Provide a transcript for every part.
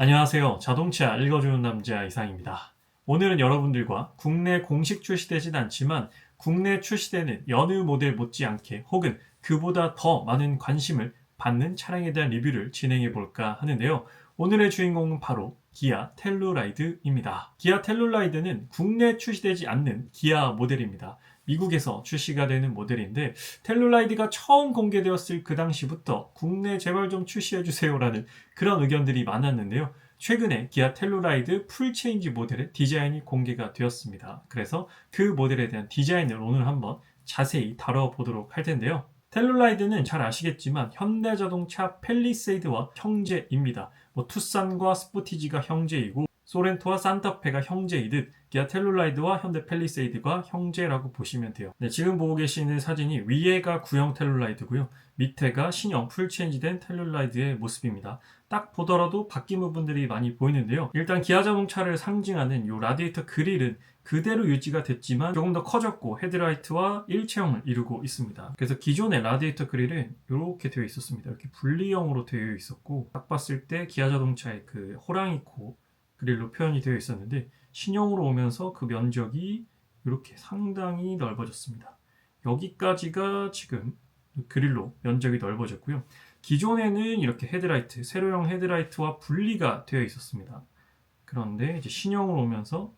안녕하세요. 자동차 읽어주는 남자 이상입니다. 오늘은 여러분들과 국내 공식 출시되진 않지만 국내 출시되는 여느 모델 못지않게 혹은 그보다 더 많은 관심을 받는 차량에 대한 리뷰를 진행해 볼까 하는데요. 오늘의 주인공은 바로 기아 텔루라이드입니다. 기아 텔루라이드는 국내 출시되지 않는 기아 모델입니다. 미국에서 출시가 되는 모델인데 텔루라이드가 처음 공개되었을 그 당시부터 국내 제발 좀 출시해 주세요라는 그런 의견들이 많았는데요. 최근에 기아 텔루라이드 풀체인지 모델의 디자인이 공개가 되었습니다. 그래서 그 모델에 대한 디자인을 오늘 한번 자세히 다뤄보도록 할 텐데요. 텔루라이드는 잘 아시겠지만 현대자동차 펠리세이드와 형제입니다. 뭐 투싼과 스포티지가 형제이고 소렌토와 산타페가 형제이듯 기아 텔룰라이드와 현대 펠리세이드가 형제라고 보시면 돼요. 네, 지금 보고 계시는 사진이 위에가 구형 텔룰라이드고요. 밑에가 신형 풀체인지된 텔룰라이드의 모습입니다. 딱 보더라도 바뀐 부분들이 많이 보이는데요. 일단 기아 자동차를 상징하는 이 라디에이터 그릴은 그대로 유지가 됐지만 조금 더 커졌고 헤드라이트와 일체형을 이루고 있습니다. 그래서 기존의 라디에이터 그릴은 이렇게 되어 있었습니다. 이렇게 분리형으로 되어 있었고 딱 봤을 때 기아 자동차의 그 호랑이 코 그릴로 표현이 되어 있었는데 신형으로 오면서 그 면적이 이렇게 상당히 넓어졌습니다. 여기까지가 지금 그릴로 면적이 넓어졌고요. 기존에는 이렇게 헤드라이트, 세로형 헤드라이트와 분리가 되어 있었습니다. 그런데 이제 신형으로 오면서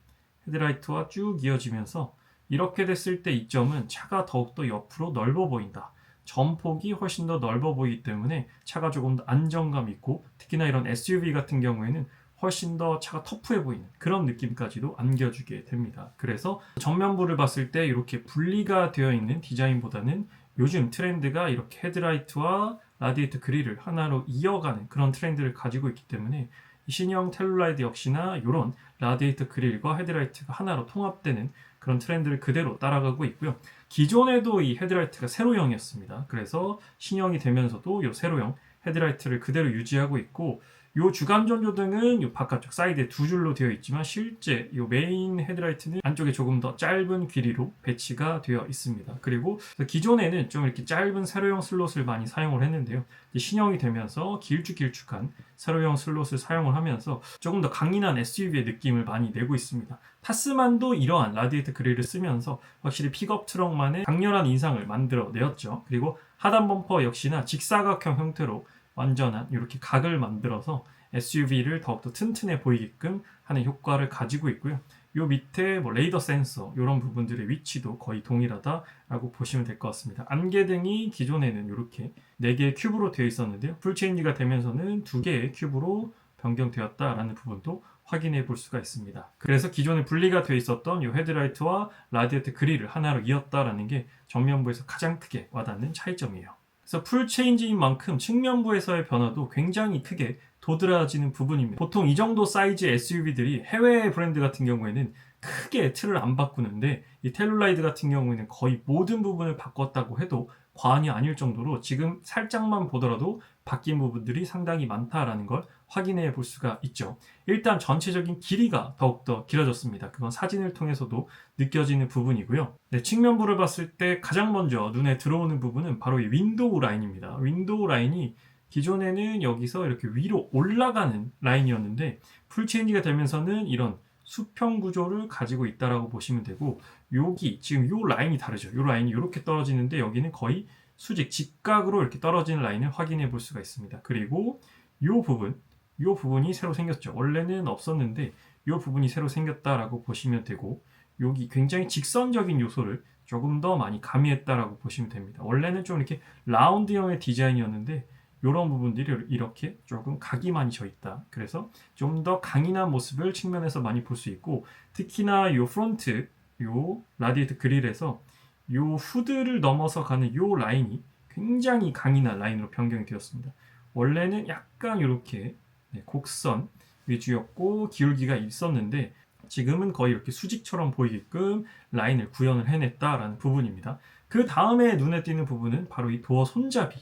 헤드라이트와 쭉 이어지면서 이렇게 됐을 때 이점은 차가 더욱더 옆으로 넓어 보인다. 전폭이 훨씬 더 넓어 보이기 때문에 차가 조금 더 안정감 있고 특히나 이런 SUV 같은 경우에는 훨씬 더 차가 터프해 보이는 그런 느낌까지도 안겨주게 됩니다. 그래서 정면부를 봤을 때 이렇게 분리가 되어 있는 디자인보다는 요즘 트렌드가 이렇게 헤드라이트와 라디에이터 그릴을 하나로 이어가는 그런 트렌드를 가지고 있기 때문에 이 신형 텔루라이드 역시나 이런 라디에이터 그릴과 헤드라이트가 하나로 통합되는 그런 트렌드를 그대로 따라가고 있고요. 기존에도 이 헤드라이트가 세로형이었습니다. 그래서 신형이 되면서도 이 세로형 헤드라이트를 그대로 유지하고 있고 요 주간 전조 등은 요 바깥쪽 사이드에 두 줄로 되어 있지만 실제 요 메인 헤드라이트는 안쪽에 조금 더 짧은 길이로 배치가 되어 있습니다. 그리고 기존에는 좀 이렇게 짧은 세로형 슬롯을 많이 사용을 했는데요. 신형이 되면서 길쭉길쭉한 세로형 슬롯을 사용을 하면서 조금 더 강인한 SUV의 느낌을 많이 내고 있습니다. 타스만도 이러한 라디에이터 그릴을 쓰면서 확실히 픽업 트럭만의 강렬한 인상을 만들어 내었죠. 그리고 하단 범퍼 역시나 직사각형 형태로 완전한 이렇게 각을 만들어서 SUV를 더욱더 튼튼해 보이게끔 하는 효과를 가지고 있고요. 요 밑에 뭐 레이더 센서 이런 부분들의 위치도 거의 동일하다라고 보시면 될 것 같습니다. 안개등이 기존에는 이렇게 4개의 큐브로 되어 있었는데요. 풀체인지가 되면서는 2개의 큐브로 변경되었다라는 부분도 확인해 볼 수가 있습니다. 그래서 기존에 분리가 되어 있었던 이 헤드라이트와 라디에이터 그릴을 하나로 이었다라는 게 정면부에서 가장 크게 와닿는 차이점이에요. 그래서 풀 체인지인 만큼 측면부에서의 변화도 굉장히 크게 도드라지는 부분입니다. 보통 이 정도 사이즈의 SUV들이 해외 브랜드 같은 경우에는 크게 틀을 안 바꾸는데 이 텔룰라이드 같은 경우에는 거의 모든 부분을 바꿨다고 해도 과언이 아닐 정도로 지금 살짝만 보더라도 바뀐 부분들이 상당히 많다라는 걸 확인해 볼 수가 있죠. 일단 전체적인 길이가 더욱더 길어졌습니다. 그건 사진을 통해서도 느껴지는 부분이고요. 네, 측면부를 봤을 때 가장 먼저 눈에 들어오는 부분은 바로 이 윈도우 라인입니다. 윈도우 라인이 기존에는 여기서 이렇게 위로 올라가는 라인이었는데 풀체인지가 되면서는 이런 수평 구조를 가지고 있다라고 보시면 되고 여기 지금 요 라인이 다르죠. 요 라인이 이렇게 떨어지는데 여기는 거의 수직 직각으로 이렇게 떨어지는 라인을 확인해 볼 수가 있습니다. 그리고 요 부분 요 부분이 새로 생겼죠. 원래는 없었는데 요 부분이 새로 생겼다라고 보시면 되고 여기 굉장히 직선적인 요소를 조금 더 많이 가미했다라고 보시면 됩니다. 원래는 좀 이렇게 라운드형의 디자인이었는데 이런 부분들이 이렇게 조금 각이 많이 져 있다. 그래서 좀 더 강인한 모습을 측면에서 많이 볼 수 있고 특히나 이 프론트 요 라디에이터 그릴에서 요 후드를 넘어서 가는 요 라인이 굉장히 강인한 라인으로 변경이 되었습니다. 원래는 약간 이렇게 네, 곡선 위주였고 기울기가 있었는데 지금은 거의 이렇게 수직처럼 보이게끔 라인을 구현을 해냈다라는 부분입니다. 그 다음에 눈에 띄는 부분은 바로 이 도어 손잡이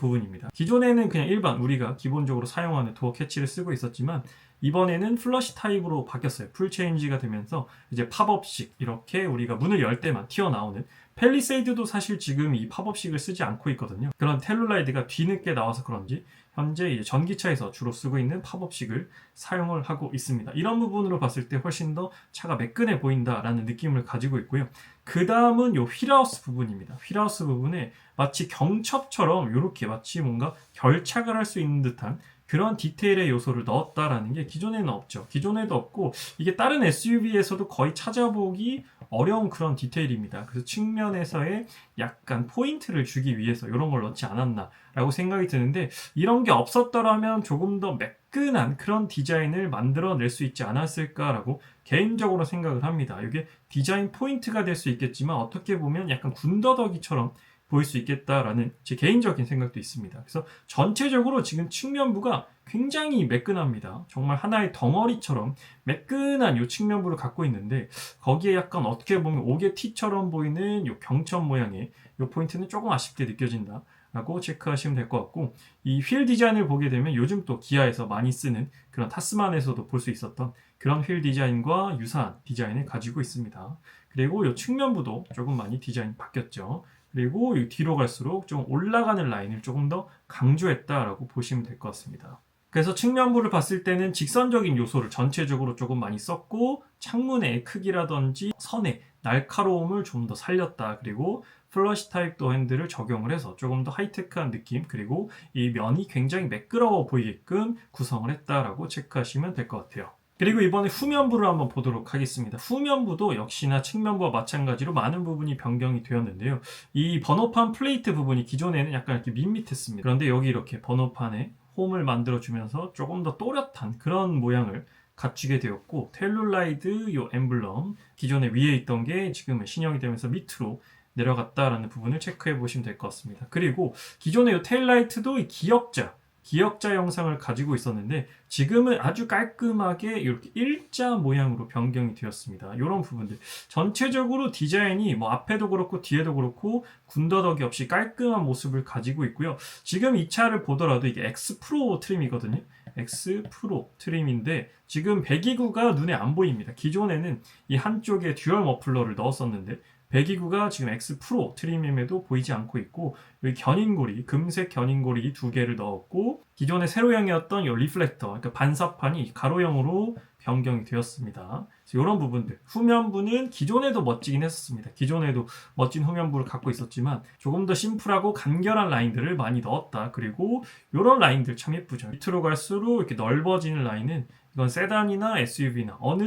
부분입니다. 기존에는 그냥 일반 우리가 기본적으로 사용하는 도어 캐치를 쓰고 있었지만 이번에는 플러시 타입으로 바뀌었어요. 풀 체인지가 되면서 이제 팝업식 이렇게 우리가 문을 열 때만 튀어나오는 펠리세이드도 사실 지금 이 팝업식을 쓰지 않고 있거든요. 그런 텔룰라이드가 뒤늦게 나와서 그런지 현재 이제 전기차에서 주로 쓰고 있는 팝업식을 사용을 하고 있습니다. 이런 부분으로 봤을 때 훨씬 더 차가 매끈해 보인다라는 느낌을 가지고 있고요. 그 다음은 요 휠하우스 부분입니다. 휠하우스 부분에 마치 경첩처럼 이렇게 마치 뭔가 결착을 할 수 있는 듯한 그런 디테일의 요소를 넣었다라는 게 기존에는 없죠. 기존에도 없고 이게 다른 SUV에서도 거의 찾아보기 어려운 그런 디테일입니다. 그래서 측면에서의 약간 포인트를 주기 위해서 이런 걸 넣지 않았나라고 생각이 드는데 이런 게 없었더라면 조금 더 매끈한 그런 디자인을 만들어낼 수 있지 않았을까라고 개인적으로 생각을 합니다. 이게 디자인 포인트가 될 수 있겠지만 어떻게 보면 약간 군더더기처럼 보일 수 있겠다라는 제 개인적인 생각도 있습니다. 그래서 전체적으로 지금 측면부가 굉장히 매끈합니다. 정말 하나의 덩어리처럼 매끈한 이 측면부를 갖고 있는데 거기에 약간 어떻게 보면 옥의 T처럼 보이는 이 경첩 모양의 이 포인트는 조금 아쉽게 느껴진다. 라고 체크하시면 될 것 같고 이 휠 디자인을 보게 되면 요즘 또 기아에서 많이 쓰는 그런 타스만에서도 볼 수 있었던 그런 휠 디자인과 유사한 디자인을 가지고 있습니다. 그리고 이 측면부도 조금 많이 디자인 바뀌었죠. 그리고 이 뒤로 갈수록 좀 올라가는 라인을 조금 더 강조했다라고 보시면 될 것 같습니다. 그래서 측면부를 봤을 때는 직선적인 요소를 전체적으로 조금 많이 썼고 창문의 크기라든지 선의 날카로움을 좀 더 살렸다. 그리고 플러시 타입 도 핸들을 적용을 해서 조금 더 하이테크한 느낌 그리고 이 면이 굉장히 매끄러워 보이게끔 구성을 했다라고 체크하시면 될 것 같아요. 그리고 이번에 후면부를 한번 보도록 하겠습니다. 후면부도 역시나 측면부와 마찬가지로 많은 부분이 변경이 되었는데요. 이 번호판 플레이트 부분이 기존에는 약간 이렇게 밋밋했습니다. 그런데 여기 이렇게 번호판에 홈을 만들어주면서 조금 더 또렷한 그런 모양을 갖추게 되었고 텔룰라이드 요 엠블럼 기존에 위에 있던 게 지금은 신형이 되면서 밑으로 내려갔다라는 부분을 체크해 보시면 될 것 같습니다. 그리고 기존의 이 테일라이트도 이 기역자 기역자 영상을 가지고 있었는데 지금은 아주 깔끔하게 이렇게 일자 모양으로 변경이 되었습니다. 이런 부분들 전체적으로 디자인이 뭐 앞에도 그렇고 뒤에도 그렇고 군더더기 없이 깔끔한 모습을 가지고 있고요. 지금 이 차를 보더라도 이게 X 프로 트림이거든요. X 프로 트림인데 지금 배기구가 눈에 안 보입니다. 기존에는 이 한쪽에 듀얼 머플러를 넣었었는데 배기구가 지금 X 프로 트림임에도 보이지 않고 있고 여기 견인고리 금색 견인고리 두 개를 넣었고 기존의 세로형이었던 이 리플렉터 그러니까 반사판이 가로형으로 변경이 되었습니다. 이런 부분들 후면부는 기존에도 멋지긴 했었습니다. 기존에도 멋진 후면부를 갖고 있었지만 조금 더 심플하고 간결한 라인들을 많이 넣었다. 그리고 이런 라인들 참 예쁘죠. 밑으로 갈수록 이렇게 넓어지는 라인은 이건 세단이나 SUV나 어느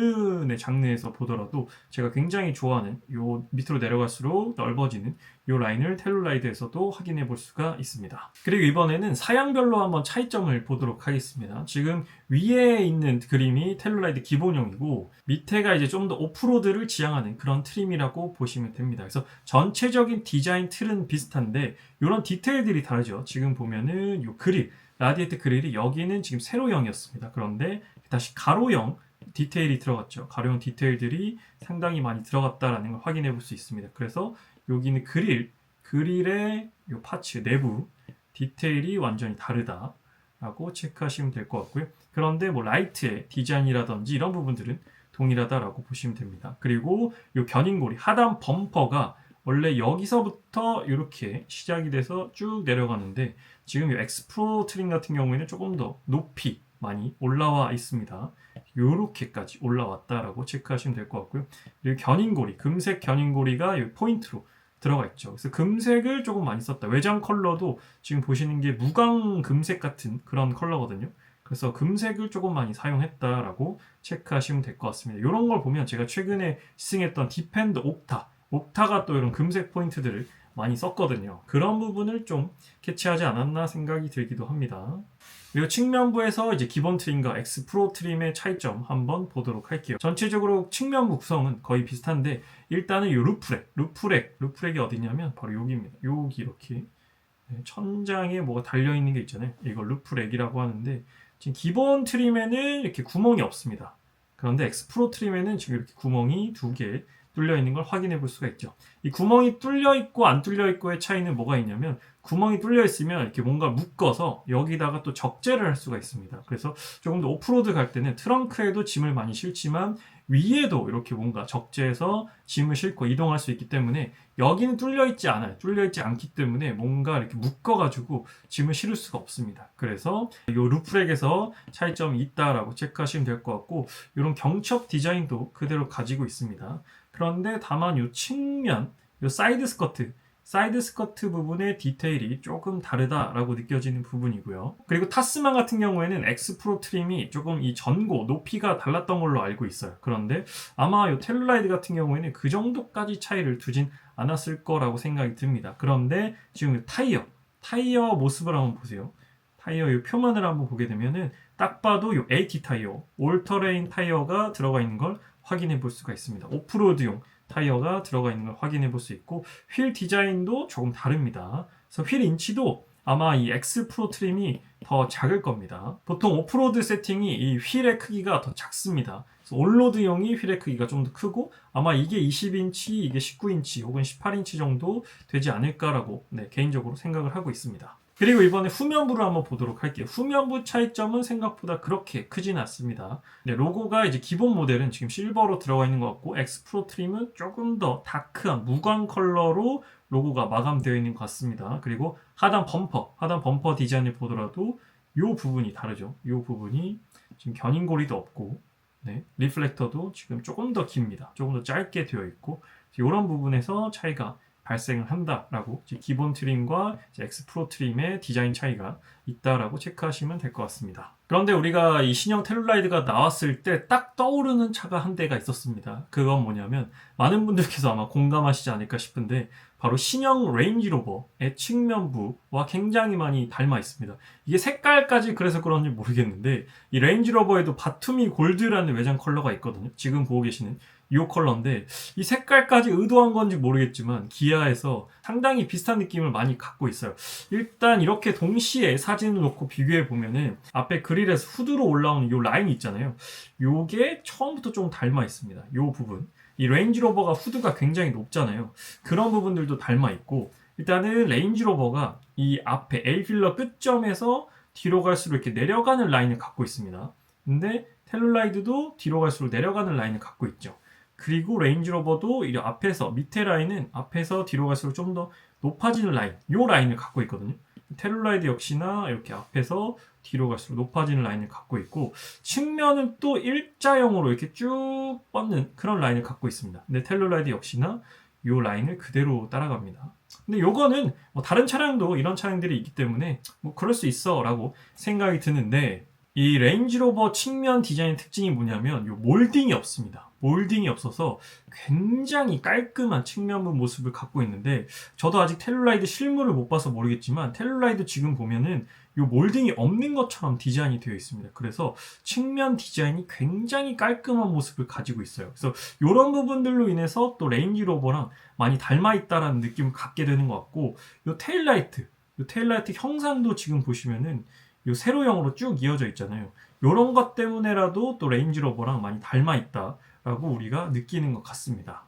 네 장르에서 보더라도 제가 굉장히 좋아하는 요 밑으로 내려갈수록 넓어지는 요 라인을 텔룰라이드에서도 확인해 볼 수가 있습니다. 그리고 이번에는 사양별로 한번 차이점을 보도록 하겠습니다. 지금 위에 있는 그림이 텔룰라이드 기본형이고 밑에가 이제 좀 더 오프로드를 지향하는 그런 트림이라고 보시면 됩니다. 그래서 전체적인 디자인 틀은 비슷한데 이런 디테일들이 다르죠. 지금 보면은 요 그릴 라디에이트 그릴이 여기는 지금 세로형이었습니다. 그런데 다시 가로형 디테일이 들어갔죠. 가로형 디테일들이 상당히 많이 들어갔다라는 걸 확인해 볼 수 있습니다. 그래서 여기는 그릴, 그릴의 요 파츠 내부 디테일이 완전히 다르다라고 체크하시면 될 것 같고요. 그런데 뭐 라이트의 디자인이라든지 이런 부분들은 동일하다라고 보시면 됩니다. 그리고 요 견인고리 하단 범퍼가 원래 여기서부터 이렇게 시작이 돼서 쭉 내려가는데 지금 이 엑스프로 트림 같은 경우에는 조금 더 높이 많이 올라와 있습니다. 이렇게까지 올라왔다라고 체크하시면 될 것 같고요. 그리고 견인고리, 금색 견인고리가 이 포인트로 들어가 있죠. 그래서 금색을 조금 많이 썼다. 외장 컬러도 지금 보시는 게 무광 금색 같은 그런 컬러거든요. 그래서 금색을 조금 많이 사용했다라고 체크하시면 될 것 같습니다. 이런 걸 보면 제가 최근에 시승했던 디펜드 옥타, 옥타가 또 이런 금색 포인트들을 많이 썼거든요. 그런 부분을 좀 캐치하지 않았나 생각이 들기도 합니다. 그리고 측면부에서 이제 기본 트림과 X 프로 트림의 차이점 한번 보도록 할게요. 전체적으로 측면부 구성은 거의 비슷한데 일단은 이 루프렉, 루프렉, 루프렉이 어디냐면 바로 여기입니다. 여기 이렇게 네, 천장에 뭐가 달려 있는 게 있잖아요. 이걸 루프렉이라고 하는데 지금 기본 트림에는 이렇게 구멍이 없습니다. 그런데 X 프로 트림에는 지금 이렇게 구멍이 두 개 뚫려 있는 걸 확인해 볼 수가 있죠. 이 구멍이 뚫려 있고 안 뚫려 있고의 차이는 뭐가 있냐면 구멍이 뚫려 있으면 이렇게 뭔가 묶어서 여기다가 또 적재를 할 수가 있습니다. 그래서 조금 더 오프로드 갈 때는 트렁크에도 짐을 많이 실지만 위에도 이렇게 뭔가 적재해서 짐을 싣고 이동할 수 있기 때문에 여기는 뚫려 있지 않아요. 뚫려 있지 않기 때문에 뭔가 이렇게 묶어가지고 짐을 실을 수가 없습니다. 그래서 이 루프렉에서 차이점이 있다라고 체크하시면 될 것 같고 이런 경첩 디자인도 그대로 가지고 있습니다. 그런데 다만 이 측면, 이 사이드 스커트 사이드 스커트 부분의 디테일이 조금 다르다라고 느껴지는 부분이고요. 그리고 타스만 같은 경우에는 X 프로 트림이 조금 이 전고 높이가 달랐던 걸로 알고 있어요. 그런데 아마 이 텔루라이드 같은 경우에는 그 정도까지 차이를 두진 않았을 거라고 생각이 듭니다. 그런데 지금 타이어, 타이어 모습을 한번 보세요. 타이어 이 표면을 한번 보게 되면은 딱 봐도 이 AT 타이어, 올터레인 타이어가 들어가 있는 걸 확인해 볼 수가 있습니다. 오프로드용 타이어가 들어가 있는 걸 확인해 볼 수 있고 휠 디자인도 조금 다릅니다. 그래서 휠 인치도 아마 이 X 프로 트림이 더 작을 겁니다. 보통 오프로드 세팅이 이 휠의 크기가 더 작습니다. 올로드용이 휠의 크기가 좀 더 크고 아마 이게 20인치, 이게 19인치 혹은 18인치 정도 되지 않을까라고 네, 개인적으로 생각을 하고 있습니다. 그리고 이번에 후면부를 한번 보도록 할게요. 후면부 차이점은 생각보다 그렇게 크진 않습니다. 네, 로고가 이제 기본 모델은 지금 실버로 들어가 있는 것 같고 X 프로 트림은 조금 더 다크한 무광 컬러로 로고가 마감되어 있는 것 같습니다. 그리고 하단 범퍼, 하단 범퍼 디자인을 보더라도 이 부분이 다르죠. 이 부분이 지금 견인고리도 없고 네, 리플렉터도 지금 조금 더 깁니다. 조금 더 짧게 되어 있고 이런 부분에서 차이가 발생을 한다라고 기본 트림과 X 프로 트림의 디자인 차이가 있다라고 체크하시면 될 것 같습니다. 그런데 우리가 이 신형 텔루라이드가 나왔을 때 딱 떠오르는 차가 한 대가 있었습니다. 그건 뭐냐면 많은 분들께서 아마 공감하시지 않을까 싶은데 바로 신형 레인지로버의 측면부와 굉장히 많이 닮아 있습니다. 이게 색깔까지 그래서 그런지 모르겠는데 이 레인지로버에도 바투미 골드라는 외장 컬러가 있거든요. 지금 보고 계시는 이 컬러인데 이 색깔까지 의도한 건지 모르겠지만 기아에서 상당히 비슷한 느낌을 많이 갖고 있어요. 일단 이렇게 동시에 사진을 놓고 비교해 보면은 앞에 그릴에서 후드로 올라오는 이 라인이 있잖아요. 요게 처음부터 좀 닮아 있습니다. 이 부분. 이 레인지로버가 후드가 굉장히 높잖아요. 그런 부분들도 닮아 있고 일단은 레인지로버가 이 앞에 A필러 끝점에서 뒤로 갈수록 이렇게 내려가는 라인을 갖고 있습니다. 근데 텔룰라이드도 뒤로 갈수록 내려가는 라인을 갖고 있죠. 그리고 레인지로버도 이 앞에서 밑에 라인은 앞에서 뒤로 갈수록 좀 더 높아지는 라인, 요 라인을 갖고 있거든요. 텔룰라이드 역시나 이렇게 앞에서 뒤로 갈수록 높아지는 라인을 갖고 있고 측면은 또 일자형으로 이렇게 쭉 뻗는 그런 라인을 갖고 있습니다. 근데 텔룰라이드 역시나 이 라인을 그대로 따라갑니다. 근데 요거는 뭐 다른 차량도 이런 차량들이 있기 때문에 뭐 그럴 수 있어라고 생각이 드는데 이 레인지로버 측면 디자인 특징이 뭐냐면 요 몰딩이 없습니다. 몰딩이 없어서 굉장히 깔끔한 측면부 모습을 갖고 있는데 저도 아직 텔룰라이드 실물을 못 봐서 모르겠지만 텔룰라이드 지금 보면은 요 몰딩이 없는 것처럼 디자인이 되어 있습니다. 그래서 측면 디자인이 굉장히 깔끔한 모습을 가지고 있어요. 그래서 이런 부분들로 인해서 또 레인지로버랑 많이 닮아 있다라는 느낌을 갖게 되는 것 같고 요 테일라이트, 요 테일라이트 형상도 지금 보시면은 요 세로형으로 쭉 이어져 있잖아요. 요런 것 때문에라도 또 레인지로버랑 많이 닮아 있다라고 우리가 느끼는 것 같습니다.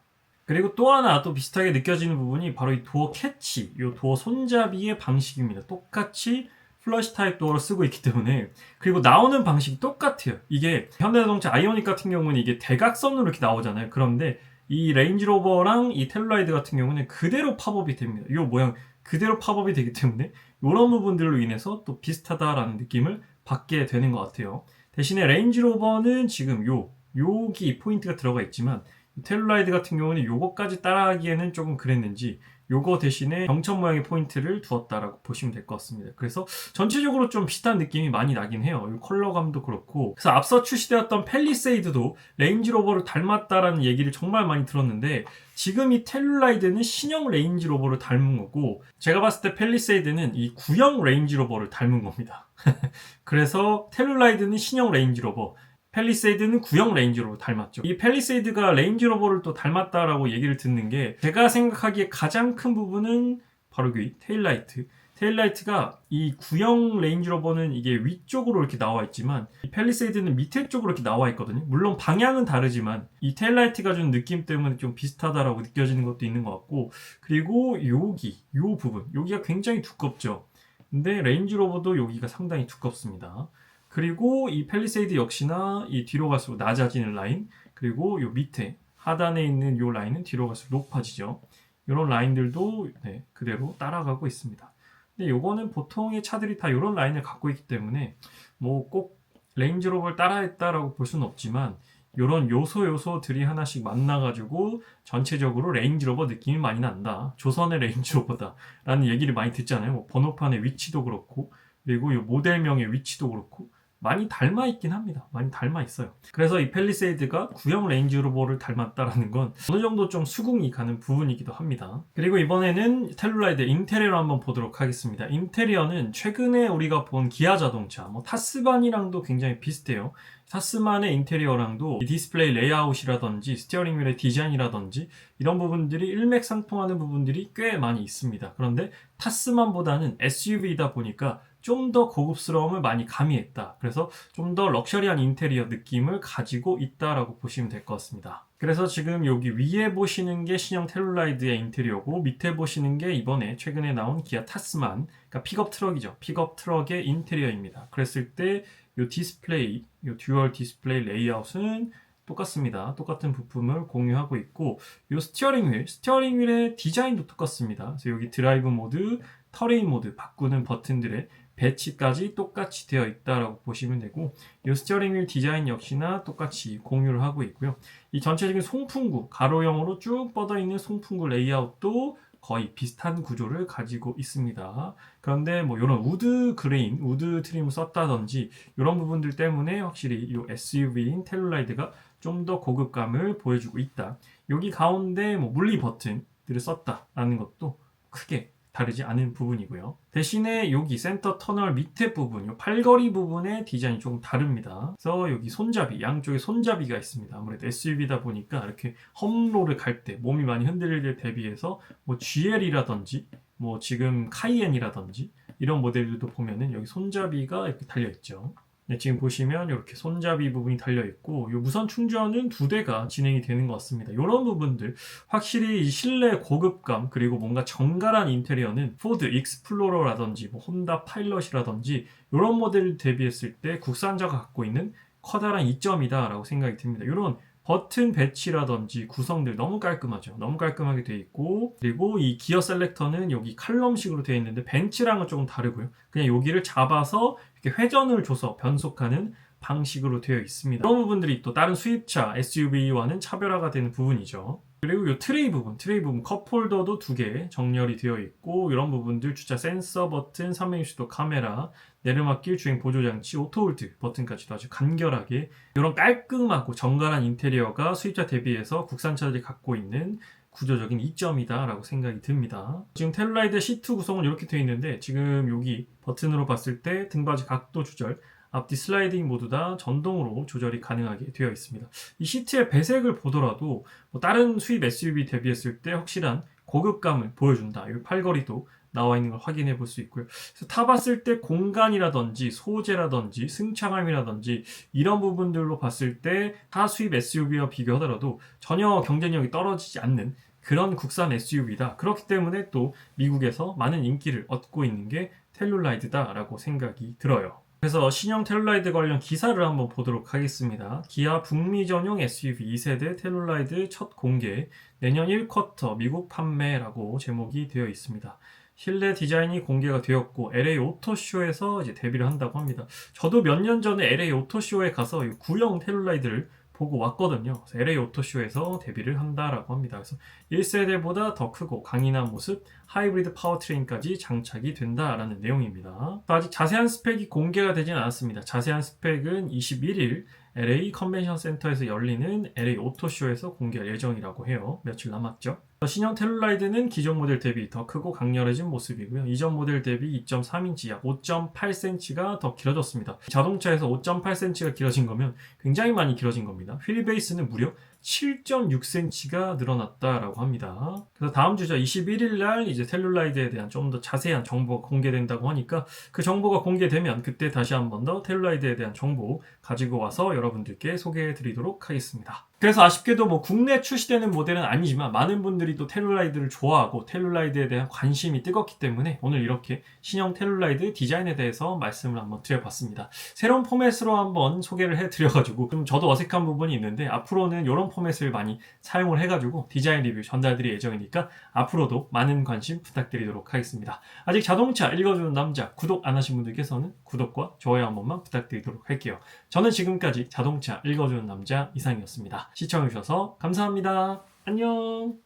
그리고 또 하나 또 비슷하게 느껴지는 부분이 바로 이 도어 캐치, 이 도어 손잡이의 방식입니다. 똑같이 플러시 타입 도어를 쓰고 있기 때문에 그리고 나오는 방식이 똑같아요. 이게 현대자동차 아이오닉 같은 경우는 이게 대각선으로 이렇게 나오잖아요. 그런데 이 레인지로버랑 이 텔라이드 같은 경우는 그대로 팝업이 됩니다. 이 모양 그대로 팝업이 되기 때문에 이런 부분들로 인해서 또 비슷하다라는 느낌을 받게 되는 것 같아요. 대신에 레인지로버는 지금 요 여기 포인트가 들어가 있지만 텔라이드 같은 경우는 요거까지 따라하기에는 조금 그랬는지 요거 대신에 경첩 모양의 포인트를 두었다라고 보시면 될 것 같습니다. 그래서 전체적으로 좀 비슷한 느낌이 많이 나긴 해요. 컬러감도 그렇고. 그래서 앞서 출시되었던 펠리세이드도 레인지로버를 닮았다라는 얘기를 정말 많이 들었는데 지금 이 텔룰라이드는 신형 레인지로버를 닮은 거고 제가 봤을 때 펠리세이드는 이 구형 레인지로버를 닮은 겁니다. 그래서 텔룰라이드는 신형 레인지로버 펠리세이드는 구형 레인지로버 닮았죠. 이 펠리세이드가 레인지로버를 또 닮았다라고 얘기를 듣는 게 제가 생각하기에 가장 큰 부분은 바로 그 테일라이트. 테일라이트가 이 구형 레인지로버는 이게 위쪽으로 이렇게 나와 있지만 이 팰리세이드는 밑에 쪽으로 이렇게 나와 있거든요. 물론 방향은 다르지만 이 테일라이트가 준 느낌 때문에 좀 비슷하다라고 느껴지는 것도 있는 것 같고 그리고 여기 요 부분 여기가 굉장히 두껍죠. 근데 레인지로버도 여기가 상당히 두껍습니다. 그리고 이 팰리세이드 역시나 이 뒤로 갈수록 낮아지는 라인 그리고 요 밑에 하단에 있는 요 라인은 뒤로 갈수록 높아지죠. 이런 라인들도 네, 그대로 따라가고 있습니다. 근데 요거는 보통의 차들이 다 이런 라인을 갖고 있기 때문에 뭐 꼭 레인지로버를 따라했다라고 볼 수는 없지만 이런 요소 요소들이 하나씩 만나가지고 전체적으로 레인지로버 느낌이 많이 난다. 조선의 레인지로버다라는 얘기를 많이 듣잖아요. 뭐 번호판의 위치도 그렇고 그리고 이 모델명의 위치도 그렇고 많이 닮아 있긴 합니다. 많이 닮아 있어요. 그래서 이 펠리세이드가 구형 레인지로버를 닮았다라는 건 어느 정도 좀 수긍이 가는 부분이기도 합니다. 그리고 이번에는 텔룰라이드 인테리어를 한번 보도록 하겠습니다. 인테리어는 최근에 우리가 본 기아 자동차, 뭐 타스반이랑도 굉장히 비슷해요. 타스만의 인테리어랑도 이 디스플레이 레이아웃이라든지 스티어링 휠의 디자인이라든지 이런 부분들이 일맥상통하는 부분들이 꽤 많이 있습니다. 그런데 타스만보다는 SUV이다 보니까 좀 더 고급스러움을 많이 가미했다. 그래서 좀 더 럭셔리한 인테리어 느낌을 가지고 있다라고 보시면 될 것 같습니다. 그래서 지금 여기 위에 보시는 게 신형 텔룰라이드의 인테리어고 밑에 보시는 게 이번에 최근에 나온 기아 타스만, 그러니까 픽업 트럭이죠. 픽업 트럭의 인테리어입니다. 그랬을 때 이 디스플레이, 이 듀얼 디스플레이 레이아웃은 똑같습니다. 똑같은 부품을 공유하고 있고 이 스티어링 휠, 스티어링 휠의 디자인도 똑같습니다. 그래서 여기 드라이브 모드, 터레인 모드 바꾸는 버튼들의 배치까지 똑같이 되어 있다라고 보시면 되고 이 스티어링 휠 디자인 역시나 똑같이 공유를 하고 있고요. 이 전체적인 송풍구, 가로형으로 쭉 뻗어 있는 송풍구 레이아웃도 거의 비슷한 구조를 가지고 있습니다. 그런데 뭐 이런 우드 그레인, 우드 트림을 썼다든지 이런 부분들 때문에 확실히 이 SUV인 텔룰라이드가 좀 더 고급감을 보여주고 있다. 여기 가운데 뭐 물리 버튼들을 썼다라는 것도 크게 다르지 않은 부분이고요. 대신에 여기 센터 터널 밑에 부분, 이 팔걸이 부분의 디자인이 조금 다릅니다. 그래서 여기 손잡이, 양쪽에 손잡이가 있습니다. 아무래도 SUV다 보니까 이렇게 험로를 갈 때 몸이 많이 흔들릴 때 대비해서 뭐 GL이라든지 뭐 지금 카이엔이라든지 이런 모델들도 보면은 여기 손잡이가 이렇게 달려 있죠. 네, 지금 보시면 이렇게 손잡이 부분이 달려 있고 이 무선 충전은 두 대가 진행이 되는 것 같습니다. 이런 부분들 확실히 이 실내 고급감 그리고 뭔가 정갈한 인테리어는 포드 익스플로러라든지 뭐 혼다 파일럿이라든지 이런 모델을 대비했을 때 국산자가 갖고 있는 커다란 이점이다라고 생각이 듭니다. 이런 버튼 배치라든지 구성들 너무 깔끔하죠. 너무 깔끔하게 되어 있고 그리고 이 기어 셀렉터는 여기 칼럼식으로 되어 있는데 벤치랑은 조금 다르고요. 그냥 여기를 잡아서 회전을 줘서 변속하는 방식으로 되어 있습니다. 이런 부분들이 또 다른 수입차 SUV와는 차별화가 되는 부분이죠. 그리고 이 트레이 부분, 트레이 부분 컵홀더도 두 개 정렬이 되어 있고 이런 부분들 주차 센서 버튼, 360도 카메라, 내리막길 주행 보조 장치, 오토홀드 버튼까지도 아주 간결하게 이런 깔끔하고 정갈한 인테리어가 수입차 대비해서 국산차들이 갖고 있는 구조적인 이점이다라고 생각이 듭니다. 지금 텔라이드 시트 구성은 이렇게 되어 있는데 지금 여기 버튼으로 봤을 때 등받이 각도 조절, 앞뒤 슬라이딩 모두 다 전동으로 조절이 가능하게 되어 있습니다. 이 시트의 배색을 보더라도 뭐 다른 수입 SUV 대비했을 때 확실한 고급감을 보여준다. 이 팔걸이도 나와 있는 걸 확인해 볼 수 있고요. 타봤을 때 공간이라든지 소재라든지 승차감이라든지 이런 부분들로 봤을 때 타 수입 SUV와 비교하더라도 전혀 경쟁력이 떨어지지 않는 그런 국산 SUV다. 그렇기 때문에 또 미국에서 많은 인기를 얻고 있는 게 텔룰라이드다라고 생각이 들어요. 그래서 신형 텔룰라이드 관련 기사를 한번 보도록 하겠습니다. 기아 북미 전용 SUV 2세대 텔룰라이드 첫 공개, 내년 1쿼터 미국 판매라고 제목이 되어 있습니다. 실내 디자인이 공개가 되었고 LA 오토쇼에서 이제 데뷔를 한다고 합니다. 저도 몇 년 전에 LA 오토쇼에 가서 이 구형 텔룰라이드를 보고 왔거든요. LA 오토쇼에서 데뷔를 한다라고 합니다. 그래서 1세대보다 더 크고 강인한 모습, 하이브리드 파워트레인까지 장착이 된다라는 내용입니다. 아직 자세한 스펙이 공개가 되진 않았습니다. 자세한 스펙은 21일 LA 컨벤션 센터에서 열리는 LA 오토쇼에서 공개할 예정이라고 해요. 며칠 남았죠. 신형 텔룰라이드는 기존 모델 대비 더 크고 강렬해진 모습이고요. 이전 모델 대비 2.3인치 약 5.8cm가 더 길어졌습니다. 자동차에서 5.8cm가 길어진 거면 굉장히 많이 길어진 겁니다. 휠 베이스는 무려 7.6cm가 늘어났다라고 합니다. 그래서 다음 주죠. 21일 날 이제 텔룰라이드에 대한 좀 더 자세한 정보가 공개된다고 하니까 그 정보가 공개되면 그때 다시 한 번 더 텔룰라이드에 대한 정보 가지고 와서 여러분들께 소개해 드리도록 하겠습니다. 그래서 아쉽게도 뭐 국내 출시되는 모델은 아니지만 많은 분들이 또 텔룰라이드를 좋아하고 텔룰라이드에 대한 관심이 뜨겁기 때문에 오늘 이렇게 신형 텔룰라이드 디자인에 대해서 말씀을 한번 드려봤습니다. 새로운 포맷으로 한번 소개를 해드려가지고 좀 저도 어색한 부분이 있는데 앞으로는 이런 포맷을 많이 사용을 해가지고 디자인 리뷰 전달드릴 예정이니까 앞으로도 많은 관심 부탁드리도록 하겠습니다. 아직 자동차 읽어주는 남자 구독 안 하신 분들께서는 구독과 좋아요 한 번만 부탁드리도록 할게요. 저는 지금까지 자동차 읽어주는 남자 이상이었습니다. 시청해주셔서 감사합니다. 안녕!